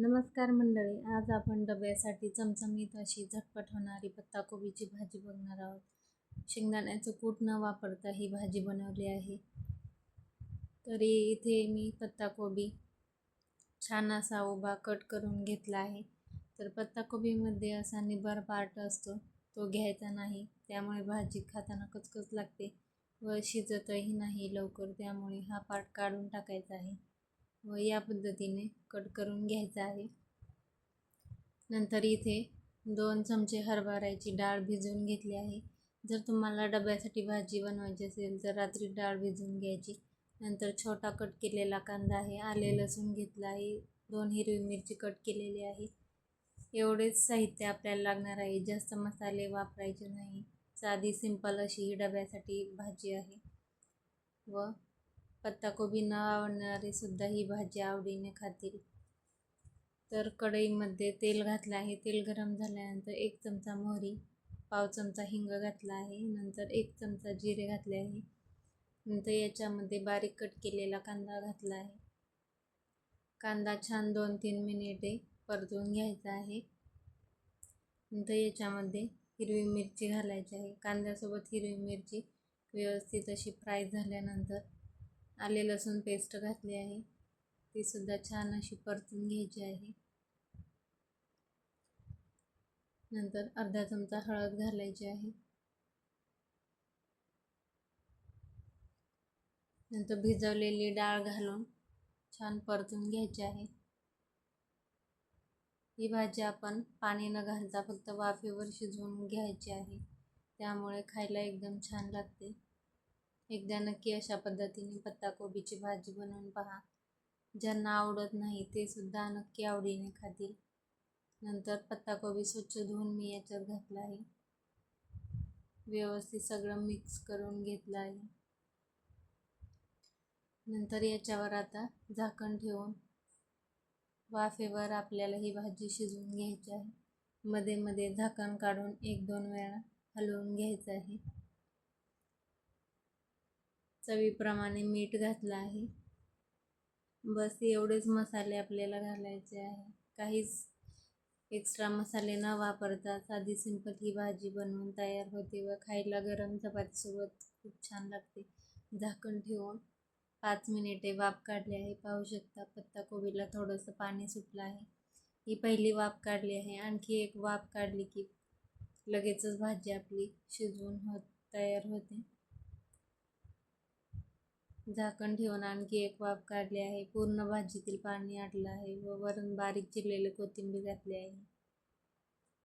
नमस्कार मंडळी आज आपण डब्यासाठी चमचमीत अशी झटपट होणारी पत्ताकोबीची भाजी बघणार आहोत. शेंगदाण्याचं कूट न वापरता ही भाजी बनवली आहे. तरी इथे मी पत्ताकोबी छान असा उभा कट करून घेतला आहे. तर पत्ताकोबीमध्ये असा निबर पार्ट असतो तो घ्यायचा नाही त्यामुळे भाजी खाताना कचकच लागते व शिजतही नाही लवकर त्यामुळे हा पार्ट काढून टाकायचा आहे. व या पद्धतीने कट करून घ्यायचा आहे. नंतर इथे दोन चमचे हरभऱ्याची डाळ भिजवून घेतली आहे. जर तुम्हाला डब्यासाठी भाजी बनवायची असेल तर रात्री डाळ भिजवून घ्यायची. नंतर छोटा कट केलेला कांदा आहे आले लसूण घेतला आहे दोन हिरवी मिरची कट केलेली आहे. एवढेच साहित्य आपल्याला लागणार आहे. जास्त मसाले वापरायचे नाही. साधी सिंपल अशी ही डब्यासाठी भाजी आहे. व पत्ताकोबी न आवडणारे सुद्धा ही भाजी आवडीने खातील. तर कढईमध्ये तेल घातलं आहे. तेल गरम झाल्यानंतर एक चमचा मोहरी पाव चमचा हिंग घातला आहे. नंतर एक चमचा जिरे घातले आहे. नंतर याच्यामध्ये बारीक कट केलेला कांदा घातला आहे. कांदा छान दोन तीन मिनिटे परतून घ्यायचा आहे. नंतर याच्यामध्ये हिरवी मिरची घालायची आहे. कांद्यासोबत हिरवी मिरची व्यवस्थित अशी फ्राय झाल्यानंतर आले लसूण पेस्ट घातली आहे. ती सुद्धा छान अशी परतून घ्यायची आहे. नंतर अर्धा चमचा हळद घालायची आहे. नंतर भिजवलेली डाळ घालून छान परतून घ्यायची आहे. ही भाजी आपण पाणी न घालता फक्त वाफेवर शिजवून घ्यायची आहे. त्यामुळे खायला एकदम छान लागते. एकदा नक्की अशा पद्धतीने पत्ताकोबीची भाजी बनवून पहा. ज्यांना आवडत नाही ते सुद्धा नक्की आवडीने खातील. नंतर पत्ताकोबी स्वच्छ धुवून मी याच्यात घातला आहे. व्यवस्थित सगळं मिक्स करून घेतलं आहे. नंतर याच्यावर आता झाकण ठेवून वाफेवर आपल्याला ही भाजी शिजवून घ्यायची आहे. मध्ये मध्ये झाकण काढून एक दोन वेळा हलवून घ्यायचं आहे. चवीप्रमाणे मीठ घातलं आहे. बस एवढेच मसाले आपल्याला घालायचे आहे. काहीच एक्स्ट्रा मसाले न वापरता साधी सिंपल ही भाजी बनवून तयार होते व खायला गरम चपातीसोबत खूप छान लागते. झाकण ठेवून पाच मिनिटे वाफ काढली आहे. पाहू शकता पत्ताकोबीला थोडंसं पाणी सुटलं आहे. ही पहिली वाफ काढली आहे. आणखी एक वाफ काढली की लगेचच भाजी आपली शिजवून होत तयार होते. झाकण ठेवून आणखी एक वाफ काढली आहे. पूर्ण भाजीतील पाणी आटलं आहे व वरून बारीक चिरलेले कोथिंबीर घातली आहे.